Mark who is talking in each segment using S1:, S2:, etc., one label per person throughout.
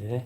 S1: 네.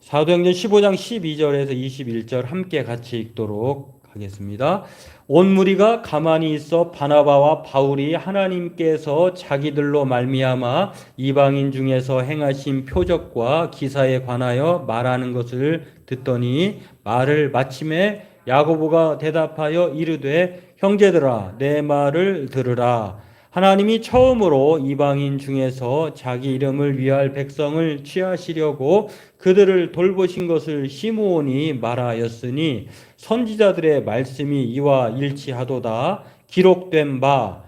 S1: 사도행전 15장 12절에서 21절 함께 같이 읽도록 하겠습니다. 온 무리가 가만히 있어 바나바와 바울이 하나님께서 자기들로 말미암아 이방인 중에서 행하신 표적과 기사에 관하여 말하는 것을 듣더니 말을 마침에 야고보가 대답하여 이르되 형제들아 내 말을 들으라 하나님이 처음으로 이방인 중에서 자기 이름을 위할 백성을 취하시려고 그들을 돌보신 것을 시므온이 말하였으니 선지자들의 말씀이 이와 일치하도다. 기록된 바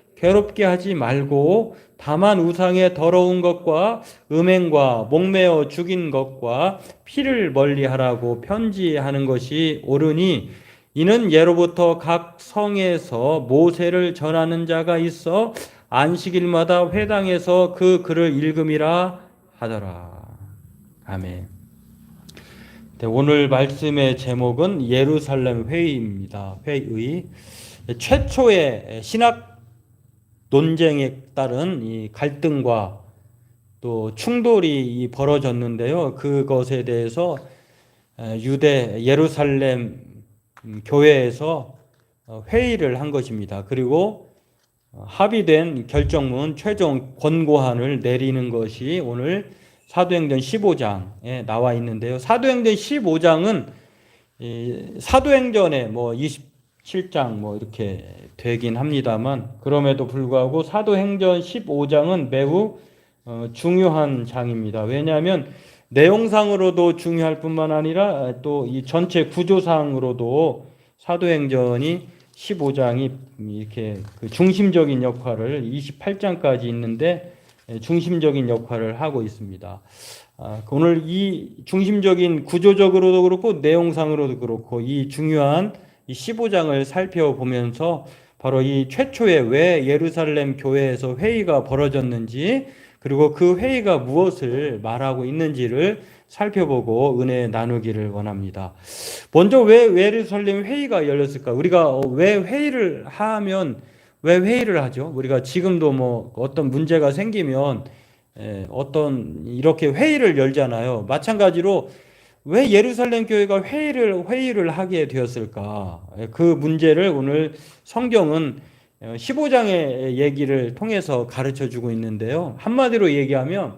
S1: 괴롭게 하지 말고 다만 우상의 더러운 것과 음행과 목매어 죽인 것과 피를 멀리하라고 편지하는 것이 옳으니 이는 예로부터 각 성에서 모세를 전하는 자가 있어 안식일마다 회당에서 그 글을 읽음이라 하더라. 아멘. 네, 오늘 말씀의 제목은 예루살렘 회의입니다. 회의. 최초의 신학 논쟁에 따른 이 갈등과 또 충돌이 벌어졌는데요. 그것에 대해서 유대 예루살렘 교회에서 회의를 한 것입니다. 그리고 합의된 결정문 최종 권고안을 내리는 것이 오늘 사도행전 15장에 나와 있는데요. 사도행전 15장은 사도행전에 뭐 27장 뭐 이렇게 되긴 합니다만 그럼에도 불구하고 사도행전 15장은 매우 어, 중요한 장입니다. 왜냐하면 내용상으로도 중요할 뿐만 아니라 또 이 전체 구조상으로도 사도행전이 15장이 이렇게 그 중심적인 역할을 28장까지 있는데 중심적인 역할을 하고 있습니다. 아, 오늘 이 중심적인 구조적으로도 그렇고 내용상으로도 그렇고 이 중요한 이 15장을 살펴보면서 바로 이 최초에 왜 예루살렘 교회에서 회의가 벌어졌는지 그리고 그 회의가 무엇을 말하고 있는지를 살펴보고 은혜 나누기를 원합니다. 먼저 왜 예루살렘 회의가 열렸을까? 우리가 왜 회의를 하면 왜 회의를 하죠? 우리가 지금도 뭐 어떤 문제가 생기면 어떤 이렇게 회의를 열잖아요. 마찬가지로 왜 예루살렘 교회가 회의를 회의를 하게 되었을까? 그 문제를 오늘 성경은 15장의 얘기를 통해서 가르쳐 주고 있는데요. 한마디로 얘기하면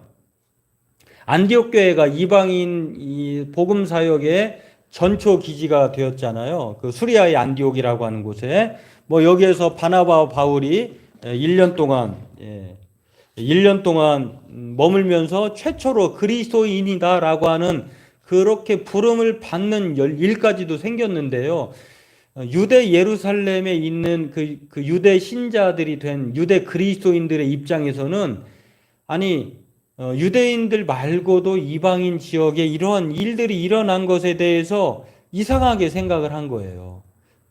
S1: 안디옥 교회가 이방인 복음 사역의 전초 기지가 되었잖아요. 그 수리아의 안디옥이라고 하는 곳에 뭐 여기에서 바나바와 바울이 1년 동안 1년 동안 머물면서 최초로 그리스도인이다라고 하는 그렇게 부름을 받는 일까지도 생겼는데요. 유대 예루살렘에 있는 그, 그 유대 신자들이 된 유대 그리스도인들의 입장에서는 아니 어, 유대인들 말고도 이방인 지역에 이러한 일들이 일어난 것에 대해서 이상하게 생각을 한 거예요.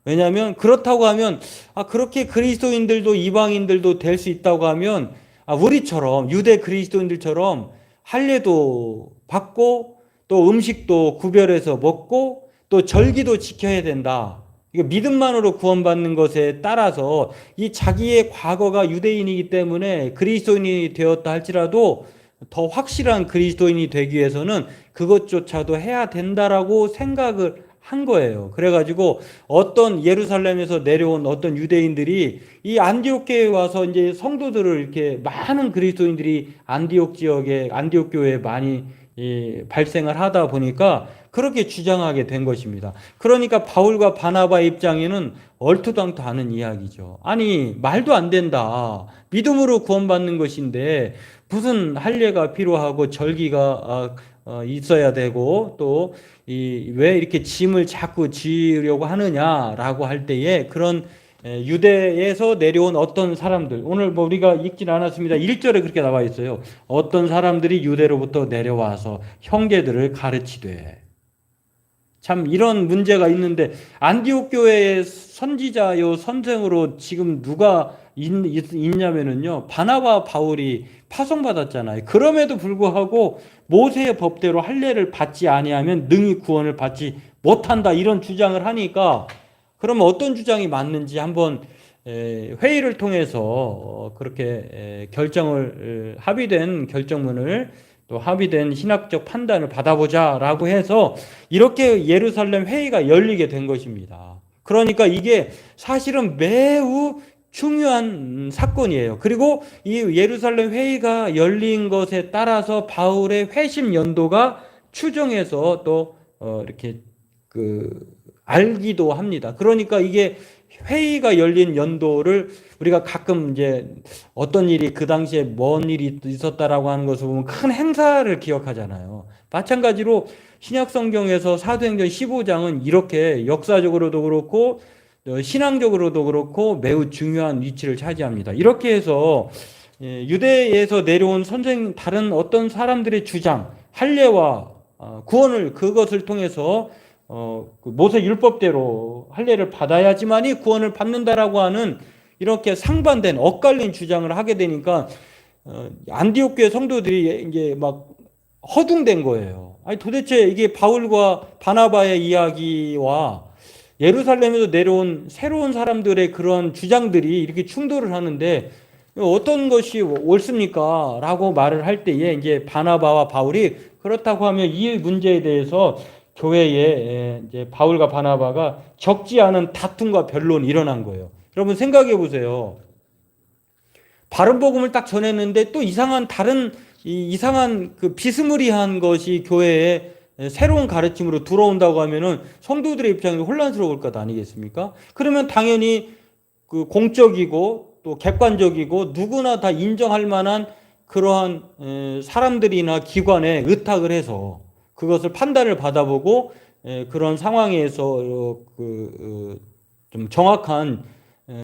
S1: 왜냐하면 그렇다고 하면 아 그렇게 그리스도인들도 이방인들도 될 수 있다고 하면 아 우리처럼 유대 그리스도인들처럼 할례도 받고 또 음식도 구별해서 먹고 또 절기도 지켜야 된다. 믿음만으로 구원받는 것에 따라서 이 자기의 과거가 유대인이기 때문에 그리스도인이 되었다 할지라도 더 확실한 그리스도인이 되기 위해서는 그것조차도 해야 된다라고 생각을 한 거예요. 그래가지고 어떤 예루살렘에서 내려온 어떤 유대인들이 이 안디옥 교회에 와서 이제 성도들을 이렇게 많은 그리스도인들이 안디옥 지역에 안디옥 교회에 많이 발생을 하다 보니까 그렇게 주장하게 된 것입니다. 그러니까 바울과 바나바 입장에는 얼토당토 하는 이야기죠. 아니 말도 안 된다. 믿음으로 구원받는 것인데 무슨 할례가 필요하고 절기가 아, 어, 있어야 되고 또 왜 이렇게 짐을 자꾸 지으려고 하느냐라고 할 때에 그런 에, 유대에서 내려온 어떤 사람들 오늘 뭐 우리가 읽진 않았습니다. 1절에 그렇게 나와 있어요. 어떤 사람들이 유대로부터 내려와서 형제들을 가르치되 참 이런 문제가 있는데 안디옥 교회의 선지자요 선생으로 지금 누가 있, 있냐면은요 바나바 바울이 파송받았잖아요. 그럼에도 불구하고 모세의 법대로 할례를 받지 아니하면 능히 구원을 받지 못한다 이런 주장을 하니까 그러면 어떤 주장이 맞는지 한번 에, 회의를 통해서 어, 그렇게 에, 결정을 에, 합의된 결정문을 또 합의된 신학적 판단을 받아보자라고 해서 이렇게 예루살렘 회의가 열리게 된 것입니다. 그러니까 이게 사실은 매우 중요한 사건이에요. 그리고 이 예루살렘 회의가 열린 것에 따라서 바울의 회심 연도가 추정해서 또 어, 이렇게 그 알기도 합니다. 그러니까 이게 회의가 열린 연도를 우리가 가끔 이제 어떤 일이 그 당시에 뭔 일이 있었다라고 하는 것을 보면 큰 행사를 기억하잖아요. 마찬가지로 신약 성경에서 사도행전 15장은 이렇게 역사적으로도 그렇고 어, 신앙적으로도 그렇고 매우 중요한 위치를 차지합니다. 이렇게 해서 예, 유대에서 내려온 선생 다른 어떤 사람들의 주장, 할례와 어, 구원을 그것을 통해서 어, 그 모세 율법대로 할례를 받아야지만이 구원을 받는다라고 하는 이렇게 상반된 엇갈린 주장을 하게 되니까 어, 안디옥 교회 성도들이 이제 막 허둥된 거예요. 아니 도대체 이게 바울과 바나바의 이야기와 예루살렘에서 내려온 새로운 사람들의 그런 주장들이 이렇게 충돌을 하는데 어떤 것이 옳습니까? 라고 말을 할 때에 이제 바나바와 바울이 그렇다고 하면 이 문제에 대해서 교회에 이제 바울과 바나바가 적지 않은 다툼과 변론이 일어난 거예요. 여러분 생각해 보세요. 바른 복음을 딱 전했는데 또 이상한 다른 이상한 그 비스무리한 것이 교회에 새로운 가르침으로 들어온다고 하면은 성도들의 입장이 혼란스러울 것 아니겠습니까? 그러면 당연히 그 공적이고 또 객관적이고 누구나 다 인정할 만한 그러한 사람들이나 기관에 의탁을 해서 그것을 판단을 받아보고 그런 상황에서 그좀 정확한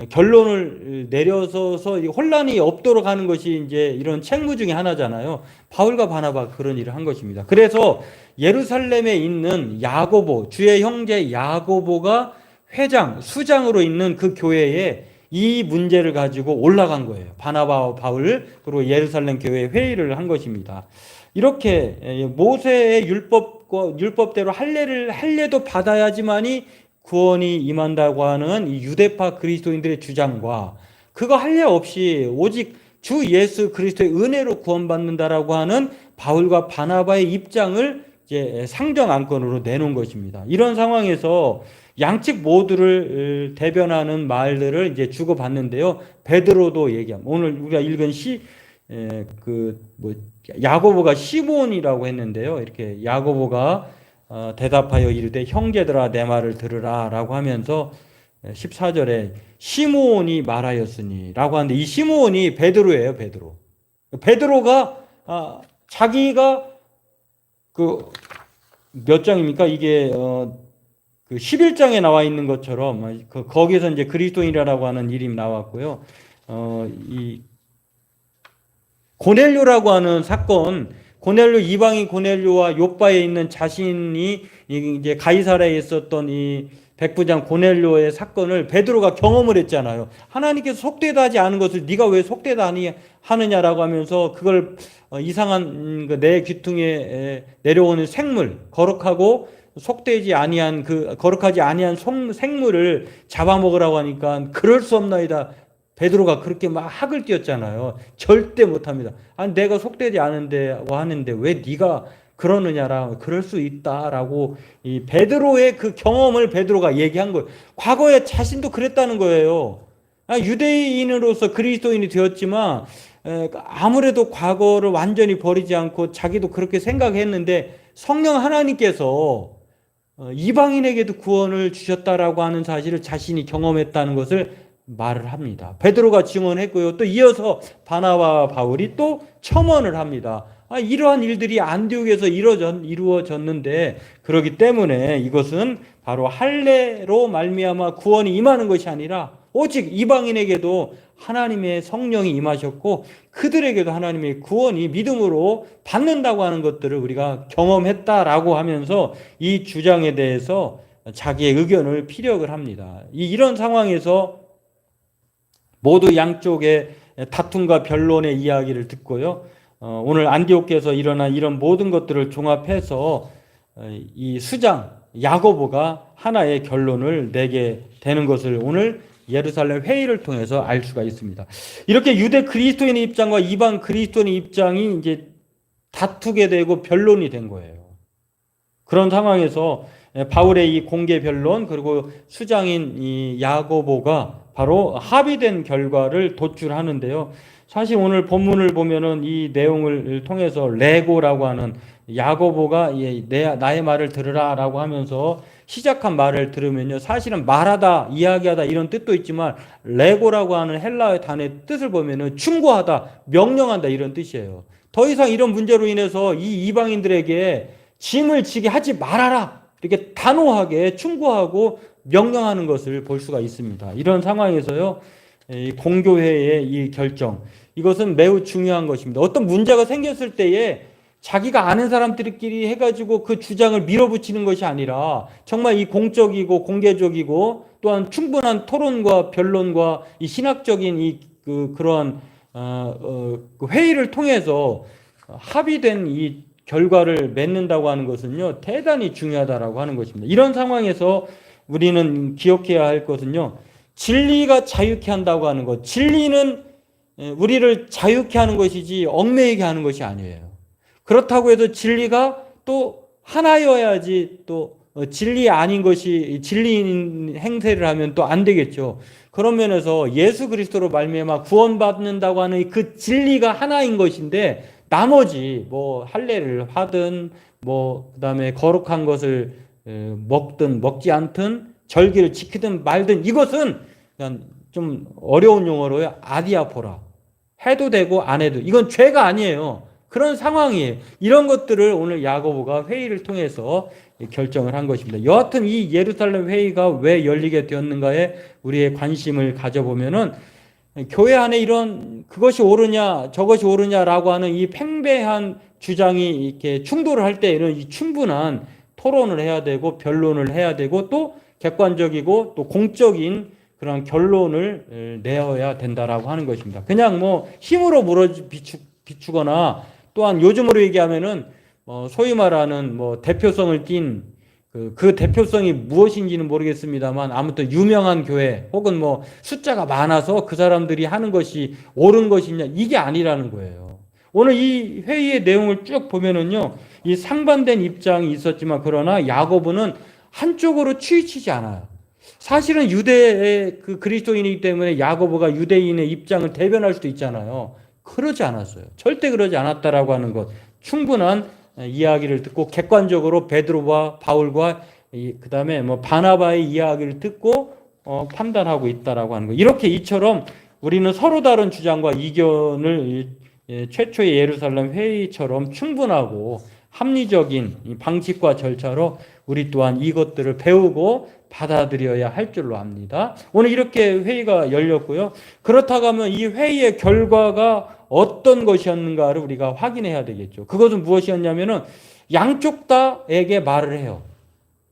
S1: 결론을 내려서서 혼란이 없도록 하는 것이 이제 이런 책무 중에 하나잖아요. 바울과 바나바 그런 일을 한 것입니다. 그래서 예루살렘에 있는 야고보, 주의 형제 야고보가 회장, 수장으로 있는 그 교회에 이 문제를 가지고 올라간 거예요. 바나바와 바울, 그리고 예루살렘 교회 회의를 한 것입니다. 이렇게 모세의 율법과 율법대로 할례를 할례도 받아야지만이 구원이 임한다고 하는 이 유대파 그리스도인들의 주장과 그거 할례 없이 오직 주 예수 그리스도의 은혜로 구원받는다라고 하는 바울과 바나바의 입장을 이제 상정 안건으로 내놓은 것입니다. 이런 상황에서 양측 모두를 대변하는 말들을 이제 주고받는데요. 베드로도 얘기함. 오늘 우리가 읽은 시, 그, 뭐, 야고보가 시몬이라고 했는데요. 이렇게 야고보가 어, 대답하여 이르되 형제들아 내 말을 들으라 라고 하면서 14절에 시몬이 말하였으니 라고 하는데 이 시몬이 베드로예요 베드로. 베드로가 아, 자기가 그 몇 장입니까? 이게 어, 그 11장에 나와 있는 것처럼 그 거기서 이제 그리스도인이라고 하는 이름이 나왔고요. 어, 이 고넬료라고 하는 사건 고넬료 이방인 고넬료와 요바에 있는 자신이 이제 가이사라에 있었던 이 백부장 고넬료의 사건을 베드로가 경험을 했잖아요. 하나님께서 속되다 하지 않은 것을 네가 왜 속되다 하느냐라고 하면서 그걸 어, 이상한 그내 귀퉁이에 내려오는 생물 거룩하고 속되지 아니한 그 거룩하지 아니한 생물을 잡아먹으라고 하니까 그럴 수 없나이다. 베드로가 그렇게 막 학을 띄었잖아요. 절대 못합니다. 아니 내가 속되지 않은데고 하는데 왜 네가 그러느냐라 그럴 수 있다라고 이 베드로의 그 경험을 베드로가 얘기한 거예요. 과거에 자신도 그랬다는 거예요. 아, 유대인으로서 그리스도인이 되었지만 아무래도 과거를 완전히 버리지 않고 자기도 그렇게 생각했는데 성령 하나님께서 어, 이방인에게도 구원을 주셨다라고 하는 사실을 자신이 경험했다는 것을 말을 합니다. 베드로가 증언했고요. 또 이어서 바나와 바울이 또 첨언을 합니다. 아, 이러한 일들이 안디옥에서 이루어졌 는데 그러기 때문에 이것은 바로 할례로 말미암아 구원이 임하는 것이 아니라 오직 이방인에게도 하나님의 성령이 임하셨고 그들에게도 하나님의 구원이 믿음으로 받는다고 하는 것들을 우리가 경험했다라고 하면서 이 주장에 대해서 자기의 의견을 피력을 합니다. 이- 이런 상황에서 모두 양쪽의 다툼과 변론의 이야기를 듣고요. 어, 오늘 안디옥에서 일어난 이런 모든 것들을 종합해서 어, 이 수장 야고보가 하나의 결론을 내게 되는 것을 오늘 예루살렘 회의를 통해서 알 수가 있습니다. 이렇게 유대 그리스도인의 입장과 이방 그리스도인의 입장이 이제 다투게 되고 변론이 된 거예요. 그런 상황에서 바울의 이 공개 변론 그리고 수장인 이 야고보가 바로 합의된 결과를 도출하는데요. 사실 오늘 본문을 보면은 이 내용을 통해서 레고라고 하는 야고보가 예, 내 나의 말을 들으라라고 하면서 시작한 말을 들으면요. 사실은 말하다, 이야기하다 이런 뜻도 있지만 레고라고 하는 헬라의 단어의 뜻을 보면은 충고하다, 명령한다 이런 뜻이에요. 더 이상 이런 문제로 인해서 이 이방인들에게 짐을 지게 하지 말아라. 이렇게 단호하게 충고하고 명령하는 것을 볼 수가 있습니다. 이런 상황에서요. 이 공교회의 이 결정 이것은 매우 중요한 것입니다. 어떤 문제가 생겼을 때에 자기가 아는 사람들끼리 해가지고 그 주장을 밀어붙이는 것이 아니라 정말 이 공적이고 공개적이고 또한 충분한 토론과 변론과 이 신학적인 이 그 그러한 어, 어, 그 회의를 통해서 합의된 이 결과를 맺는다고 하는 것은요 대단히 중요하다라고 하는 것입니다. 이런 상황에서 우리는 기억해야 할 것은요 진리가 자유케 한다고 하는 것, 진리는 예, 우리를 자유케 하는 것이지 얽매이게 하는 것이 아니에요. 그렇다고 해도 진리가 또 하나여야지 또 어, 진리 아닌 것이 진리인 행세를 하면 또 안 되겠죠. 그런 면에서 예수 그리스도로 말미암아 구원받는다고 하는 그 진리가 하나인 것인데 나머지 뭐 할례를 하든 뭐 그다음에 거룩한 것을 에, 먹든 먹지 않든 절기를 지키든 말든 이것은 좀 어려운 용어로요 아디아포라 해도 되고 안 해도 이건 죄가 아니에요. 그런 상황이에요. 이런 것들을 오늘 야고보가 회의를 통해서 결정을 한 것입니다. 여하튼 이 예루살렘 회의가 왜 열리게 되었는가에 우리의 관심을 가져보면은 교회 안에 이런 그것이 옳으냐 저것이 옳으냐라고 하는 이 팽배한 주장이 이렇게 충돌을 할 때 이런 이 충분한 토론을 해야 되고 변론을 해야 되고 또 객관적이고 또 공적인 그런 결론을 내어야 된다라고 하는 것입니다. 그냥 뭐 힘으로 물어 비추, 비추거나 또한 요즘으로 얘기하면은 어, 소위 말하는 뭐 대표성을 띈 그, 그 대표성이 무엇인지는 모르겠습니다만 아무튼 유명한 교회 혹은 뭐 숫자가 많아서 그 사람들이 하는 것이 옳은 것이냐 이게 아니라는 거예요. 오늘 이 회의의 내용을 쭉 보면은요, 이 상반된 입장이 있었지만 그러나 야고보는 한쪽으로 치우치지 않아요. 사실은 유대의 그 그리스도인이기 때문에 야고보가 유대인의 입장을 대변할 수도 있잖아요. 그러지 않았어요. 절대 그러지 않았다라고 하는 것. 충분한 이야기를 듣고 객관적으로 베드로와 바울과 그 다음에 뭐 바나바의 이야기를 듣고 어, 판단하고 있다라고 하는 거. 이렇게 이처럼 우리는 서로 다른 주장과 이견을 예, 최초의 예루살렘 회의처럼 충분하고 합리적인 이 방식과 절차로 우리 또한 이것들을 배우고 받아들여야 할 줄로 압니다. 오늘 이렇게 회의가 열렸고요. 그렇다고 하면 이 회의의 결과가 어떤 것이었는가를 우리가 확인해야 되겠죠. 그것은 무엇이었냐면은 양쪽 다에게 말을 해요.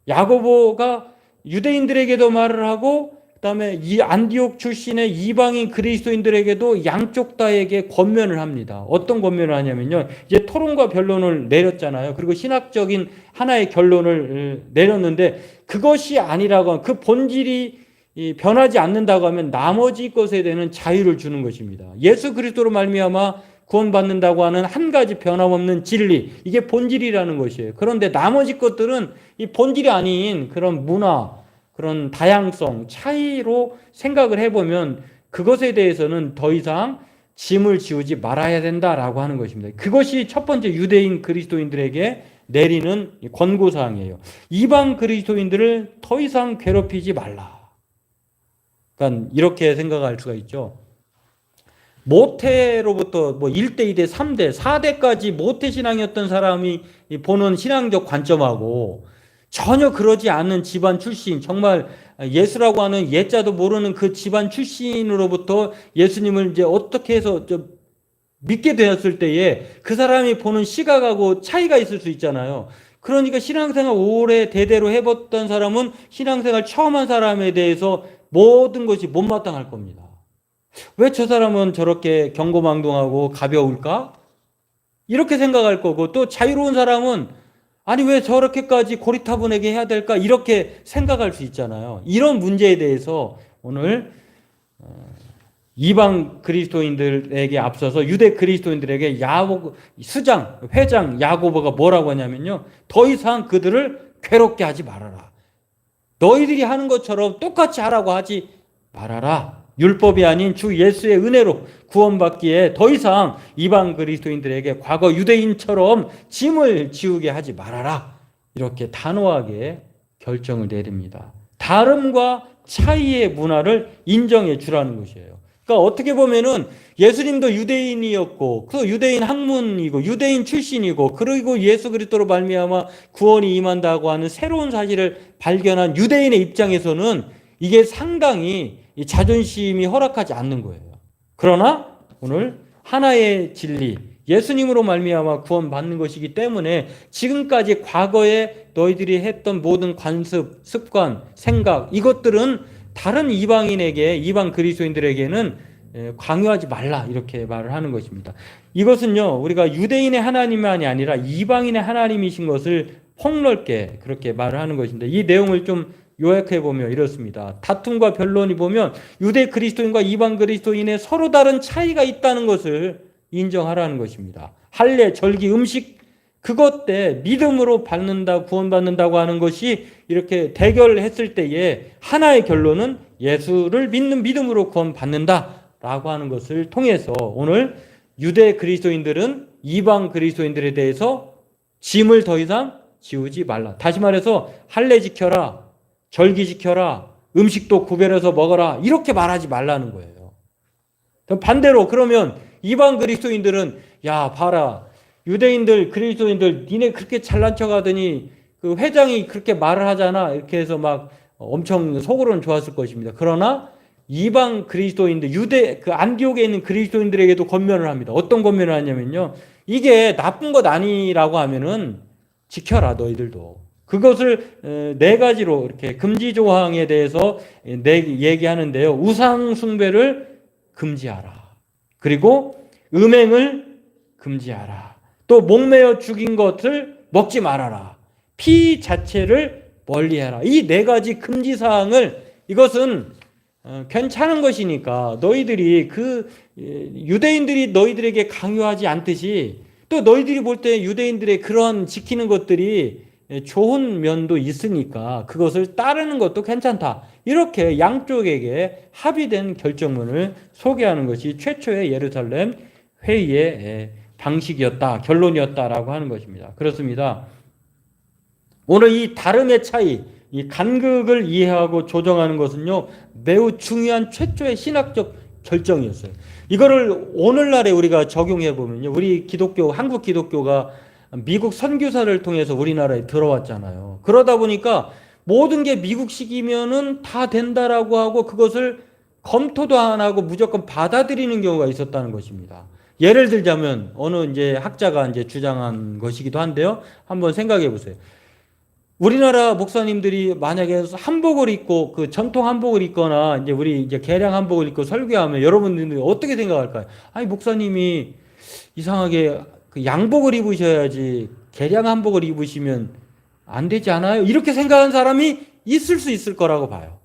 S1: 야고보가 유대인들에게도 말을 하고 그다음에 이 안디옥 출신의 이방인 그리스도인들에게도 양쪽 다에게 권면을 합니다. 어떤 권면을 하냐면요. 이제 토론과 변론을 내렸잖아요. 그리고 신학적인 하나의 결론을 내렸는데 그것이 아니라고 그 본질이 변하지 않는다고 하면 나머지 것에 대한 자유를 주는 것입니다. 예수 그리스도로 말미암아 구원받는다고 하는 한 가지 변함없는 진리 이게 본질이라는 것이에요. 그런데 나머지 것들은 이 본질이 아닌 그런 문화 그런 다양성, 차이로 생각을 해보면 그것에 대해서는 더 이상 짐을 지우지 말아야 된다라고 하는 것입니다. 그것이 첫 번째 유대인 그리스도인들에게 내리는 권고사항이에요. 이방 그리스도인들을 더 이상 괴롭히지 말라. 그러니까 이렇게 생각할 수가 있죠. 모태로부터 뭐 1대, 2대, 3대, 4대까지 모태 신앙이었던 사람이 보는 신앙적 관점하고 전혀 그러지 않는 집안 출신, 정말 예수라고 하는 예자도 모르는 그 집안 출신으로부터 예수님을 이제 어떻게 해서 좀 믿게 되었을 때에 그 사람이 보는 시각하고 차이가 있을 수 있잖아요. 그러니까 신앙생활 오래 대대로 해봤던 사람은 신앙생활 처음 한 사람에 대해서 모든 것이 못마땅할 겁니다. 왜 저 사람은 저렇게 경고망동하고 가벼울까? 이렇게 생각할 거고 또 자유로운 사람은 아니 왜 저렇게까지 고리타분하게 해야 될까? 이렇게 생각할 수 있잖아요. 이런 문제에 대해서 오늘 어, 이방 그리스도인들에게 앞서서 유대 그리스도인들에게 야고 수장 회장 야고보가 뭐라고 하냐면요. 더 이상 그들을 괴롭게 하지 말아라. 너희들이 하는 것처럼 똑같이 하라고 하지 말아라. 율법이 아닌 주 예수의 은혜로 구원받기에 더 이상 이방 그리스도인들에게 과거 유대인처럼 짐을 지우게 하지 말아라. 이렇게 단호하게 결정을 내립니다. 다름과 차이의 문화를 인정해 주라는 것이에요. 그러니까 어떻게 보면은 예수님도 유대인이었고 그 유대인 학문이고 유대인 출신이고 그리고 예수 그리스도로 말미암아 구원이 임한다고 하는 새로운 사실을 발견한 유대인의 입장에서는 이게 상당히 이 자존심이 허락하지 않는 거예요. 그러나 오늘 하나의 진리 예수님으로 말미암아 구원받는 것이기 때문에 지금까지 과거에 너희들이 했던 모든 관습, 습관, 생각 이것들은 다른 이방인에게 이방 그리스도인들에게는 예, 강요하지 말라 이렇게 말을 하는 것입니다. 이것은요 우리가 유대인의 하나님만이 아니라 이방인의 하나님이신 것을 폭넓게 그렇게 말을 하는 것인데 이 내용을 좀 요약해 보면 이렇습니다. 다툼과 변론이 보면 유대 그리스도인과 이방 그리스도인의 서로 다른 차이가 있다는 것을 인정하라는 것입니다. 할례, 절기, 음식 그것 때 믿음으로 받는다, 구원받는다고 하는 것이 이렇게 대결했을 때에 하나의 결론은 예수를 믿는 믿음으로 구원받는다라고 하는 것을 통해서 오늘 유대 그리스도인들은 이방 그리스도인들에 대해서 짐을 더 이상 지우지 말라. 다시 말해서 할례 지켜라, 절기 지켜라, 음식도 구별해서 먹어라 이렇게 말하지 말라는 거예요. 반대로 그러면 이방 그리스도인들은 야 봐라 유대인들 그리스도인들 니네 그렇게 잘난 척 하더니 그 회장이 그렇게 말을 하잖아 이렇게 해서 막 엄청 속으로는 좋았을 것입니다. 그러나 이방 그리스도인들 유대 그 안디옥에 있는 그리스도인들에게도 권면을 합니다. 어떤 권면을 하냐면요. 이게 나쁜 것 아니라고 하면은 지켜라 너희들도. 그것을 네 가지로 이렇게 금지 조항에 대해서 얘기하는데요. 우상 숭배를 금지하라. 그리고 음행을 금지하라. 또 목매어 죽인 것을 먹지 말아라. 피 자체를 멀리해라. 이 네 가지 금지 사항을 이것은 어, 괜찮은 것이니까 너희들이 그 유대인들이 너희들에게 강요하지 않듯이 또 너희들이 볼 때 유대인들의 그런 지키는 것들이 좋은 면도 있으니까 그것을 따르는 것도 괜찮다. 이렇게 양쪽에게 합의된 결정문을 소개하는 것이 최초의 예루살렘 회의의 방식이었다, 결론이었다라고 하는 것입니다. 그렇습니다. 오늘 이 다름의 차이, 이 간극을 이해하고 조정하는 것은요, 매우 중요한 최초의 신학적 결정이었어요. 이거를 오늘날에 우리가 적용해 보면요, 우리 기독교, 한국 기독교가 미국 선교사를 통해서 우리나라에 들어왔잖아요. 그러다 보니까 모든 게 미국식이면은 다 된다라고 하고 그것을 검토도 안 하고 무조건 받아들이는 경우가 있었다는 것입니다. 예를 들자면 어느 이제 학자가 이제 주장한 것이기도 한데요. 한번 생각해 보세요. 우리나라 목사님들이 만약에 한복을 입고 그 전통 한복을 입거나 이제 우리 이제 개량 한복을 입고 설교하면 여러분들이 어떻게 생각할까요? 아니 목사님이 이상하게 그 양복을 입으셔야지 개량 한복을 입으시면 안 되지 않아요? 이렇게 생각하는 사람이 있을 수 있을 거라고 봐요.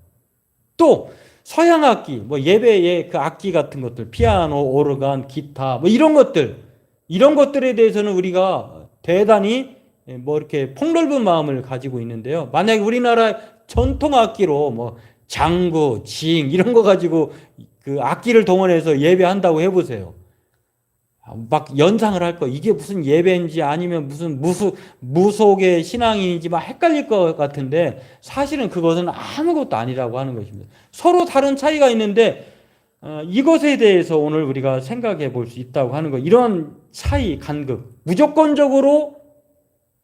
S1: 또 서양 악기, 뭐 예배의 그 악기 같은 것들, 피아노, 오르간, 기타, 뭐 이런 것들, 이런 것들에 대해서는 우리가 대단히 뭐 이렇게 폭넓은 마음을 가지고 있는데요. 만약에 우리나라 전통 악기로 뭐 장구, 징 이런 거 가지고 그 악기를 동원해서 예배한다고 해보세요. 막 연상을 할 거. 이게 무슨 예배인지 아니면 무슨 무수, 무속의 신앙인지 막 헷갈릴 것 같은데 사실은 그것은 아무것도 아니라고 하는 것입니다. 서로 다른 차이가 있는데 어, 이것에 대해서 오늘 우리가 생각해 볼 수 있다고 하는 거. 이런 차이, 간극. 무조건적으로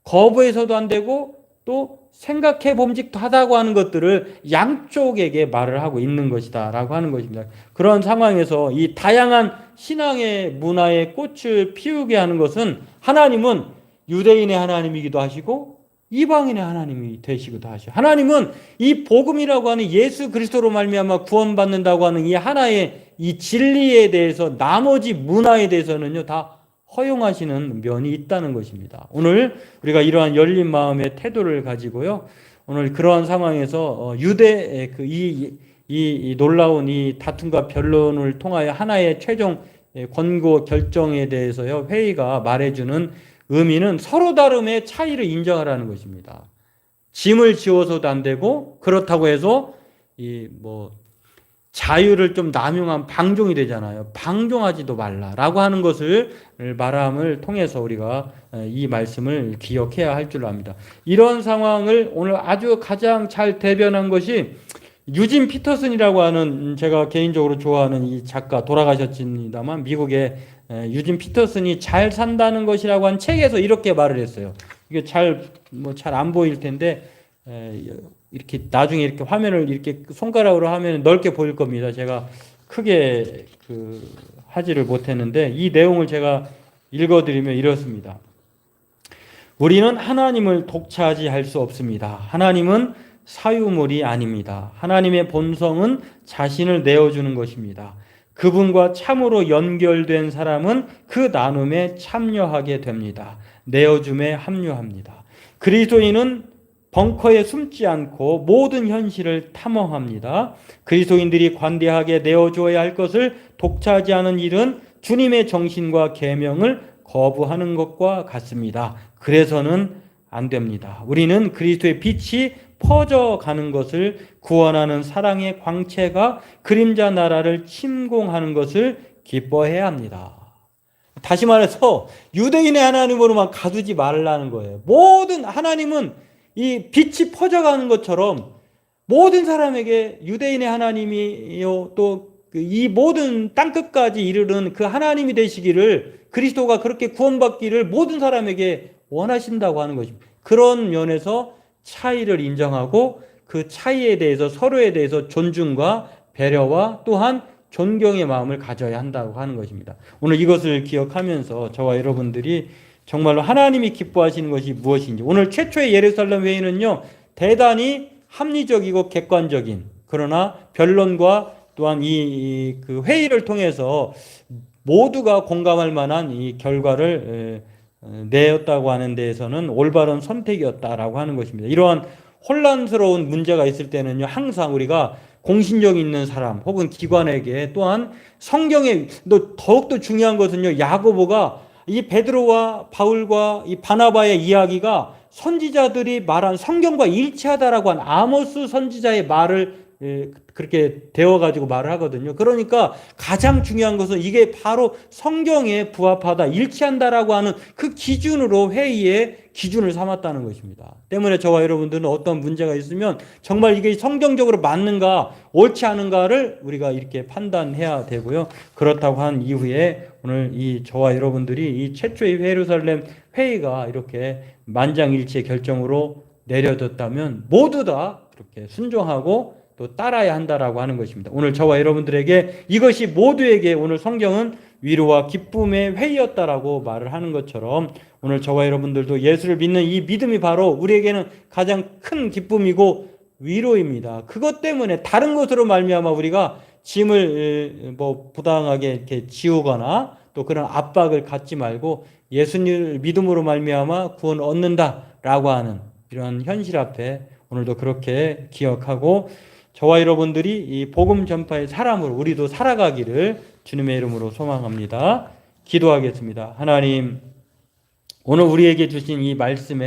S1: 거부해서도 안 되고 또 생각해 봄직하다고 하는 것들을 양쪽에게 말을 하고 있는 것이다라고 하는 것입니다. 그런 상황에서 이 다양한 신앙의 문화의 꽃을 피우게 하는 것은 하나님은 유대인의 하나님이기도 하시고 이방인의 하나님이 되시기도 하시고 하나님은 이 복음이라고 하는 예수 그리스도로 말미암아 구원받는다고 하는 이 하나의 이 진리에 대해서 나머지 문화에 대해서는요 다 허용하시는 면이 있다는 것입니다. 오늘 우리가 이러한 열린 마음의 태도를 가지고요. 오늘 그러한 상황에서 어, 유대 그이 이, 놀라운 이 다툼과 변론을 통하여 하나의 최종 권고 결정에 대해서요 회의가 말해주는 의미는 서로 다름의 차이를 인정하라는 것입니다. 짐을 지워서도 안 되고 그렇다고 해서 이 뭐 자유를 좀 남용한 방종이 되잖아요. 방종하지도 말라라고 하는 것을 말함을 통해서 우리가 이 말씀을 기억해야 할줄 압니다. 이런 상황을 오늘 아주 가장 잘 대변한 것이 유진 피터슨이라고 하는 제가 개인적으로 좋아하는 이 작가 돌아가셨습니다만 미국의 유진 피터슨이 잘 산다는 것이라고 한 책에서 이렇게 말을 했어요. 이게 잘 뭐 잘 안 보일 텐데 이렇게 나중에 이렇게 화면을 이렇게 손가락으로 하면 넓게 보일 겁니다. 제가 크게 그 하지를 못했는데 이 내용을 제가 읽어드리면 이렇습니다. 우리는 하나님을 독차지할 수 없습니다. 하나님은 사유물이 아닙니다. 하나님의 본성은 자신을 내어주는 것입니다. 그분과 참으로 연결된 사람은 그 나눔에 참여하게 됩니다. 내어줌에 합류합니다. 그리스도인은 벙커에 숨지 않고 모든 현실을 탐험합니다. 그리스도인들이 관대하게 내어주어야 할 것을 독차지 하는 일은 주님의 정신과 계명을 거부하는 것과 같습니다. 그래서는 안 됩니다. 우리는 그리스도의 빛이 퍼져가는 것을 구원하는 사랑의 광채가 그림자 나라를 침공하는 것을 기뻐해야 합니다. 다시 말해서 유대인의 하나님으로만 가두지 말라는 거예요. 모든 하나님은 이 빛이 퍼져가는 것처럼 모든 사람에게 유대인의 하나님이요 또 이 모든 땅 끝까지 이르는 그 하나님이 되시기를 그리스도가 그렇게 구원받기를 모든 사람에게 원하신다고 하는 것입니다. 그런 면에서 차이를 인정하고 그 차이에 대해서 서로에 대해서 존중과 배려와 또한 존경의 마음을 가져야 한다고 하는 것입니다. 오늘 이것을 기억하면서 저와 여러분들이 정말로 하나님이 기뻐하시는 것이 무엇인지 오늘 최초의 예루살렘 회의는요 대단히 합리적이고 객관적인 그러나 변론과 또한 이 그 회의를 통해서 모두가 공감할 만한 이 결과를 내었다고 하는 데에서는 올바른 선택이었다라고 하는 것입니다. 이러한 혼란스러운 문제가 있을 때는요 항상 우리가 공신력 있는 사람 혹은 기관에게 또한 성경에 또 더욱더 중요한 것은요 야고보가 이 베드로와 바울과 이 바나바의 이야기가 선지자들이 말한 성경과 일치하다라고 한 아모스 선지자의 말을 그렇게 되어가지고 말을 하거든요. 그러니까 가장 중요한 것은 이게 바로 성경에 부합하다, 일치한다라고 하는 그 기준으로 회의의 기준을 삼았다는 것입니다. 때문에 저와 여러분들은 어떤 문제가 있으면 정말 이게 성경적으로 맞는가, 옳지 않은가를 우리가 이렇게 판단해야 되고요. 그렇다고 한 이후에 오늘 이 저와 여러분들이 이 최초의 예루살렘 회의가 이렇게 만장일치의 결정으로 내려졌다면 모두 다 그렇게 순종하고 또 따라야 한다라고 하는 것입니다. 오늘 저와 여러분들에게 이것이 모두에게 오늘 성경은 위로와 기쁨의 회의였다라고 말을 하는 것처럼 오늘 저와 여러분들도 예수를 믿는 이 믿음이 바로 우리에게는 가장 큰 기쁨이고 위로입니다. 그것 때문에 다른 것으로 말미암아 우리가 짐을 뭐 부당하게 이렇게 지우거나 또 그런 압박을 갖지 말고 예수님 믿음으로 말미암아 구원 얻는다라고 하는 이런 현실 앞에 오늘도 그렇게 기억하고 저와 여러분들이 이 복음 전파의 사람으로 우리도 살아가기를 주님의 이름으로 소망합니다. 기도하겠습니다. 하나님, 오늘 우리에게 주신 이 말씀에